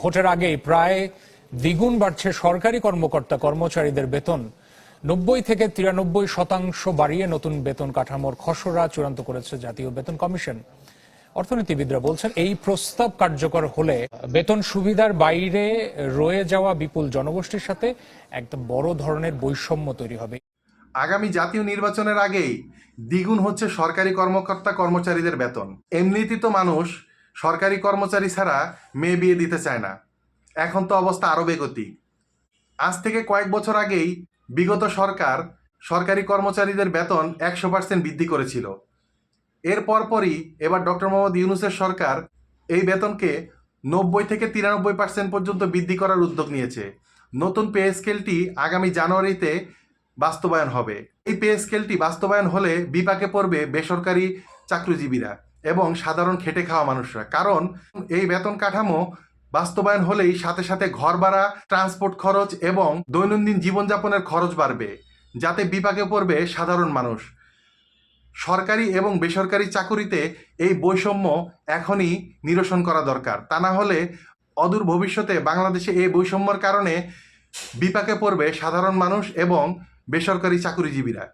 ভোটের আগেই প্রায় দ্বিগুণ বাড়ছে সরকারি কর্মকর্তা কর্মচারীদের বেতন। নব্বই থেকে তিরানব্বই শতাংশ বাড়িয়ে নতুন বেতন কাঠামোর খসড়া চূড়ান্ত করেছে জাতীয় বেতন কমিশন। অর্থনীতিবিদরা বলছেন, এই প্রস্তাব কার্যকর হলে বেতন সুবিধার বাইরে রয়ে যাওয়া বিপুল জনগোষ্ঠীর সাথে একদম বড় ধরনের বৈষম্য তৈরি হবে। আগামী জাতীয় নির্বাচনের আগেই দ্বিগুণ হচ্ছে সরকারি কর্মকর্তা কর্মচারীদের বেতন। এমনিতে তো মানুষ সরকারি কর্মচারী ছাড়া মেয়ে বিয়ে দিতে চায় না। এখন তো অবস্থা আরও বেগতিক। আজ থেকে কয়েক বছর আগেই বিগত সরকার সরকারি কর্মচারীদের বেতন একশো পার্সেন্ট বৃদ্ধি করেছিল। এর পরপরই এবার ডক্টর মোহাম্মদ ইউনুসের সরকার এই বেতনকে নব্বই থেকে তিরানব্বই পার্সেন্ট পর্যন্ত বৃদ্ধি করার উদ্যোগ নিয়েছে। নতুন পে স্কেলটি আগামী জানুয়ারিতে বাস্তবায়ন হবে। এই পে স্কেলটি বাস্তবায়ন হলে বিপাকে পড়বে বেসরকারি চাকরিজীবীরা। এবং সাধারণ খেটে খাওয়া মানুষরা। কারণ এই বেতন কাঠামো বাস্তবায়ন হলেই সাথে সাথে ঘর ভাড়া ট্রান্সপোর্ট খরচ এবং দৈনন্দিন জীবনযাপনের খরচ বাড়বে, যাতে বিপাকে পড়বে সাধারণ মানুষ। সরকারি এবং বেসরকারি চাকুরিতে এই বৈষম্য এখনই নিরসন করা দরকার। তা না হলে অদূর ভবিষ্যতে বাংলাদেশে এই বৈষম্যর কারণে বিপাকে পড়বে সাধারণ মানুষ এবং বেসরকারি চাকুরিজীবীরা।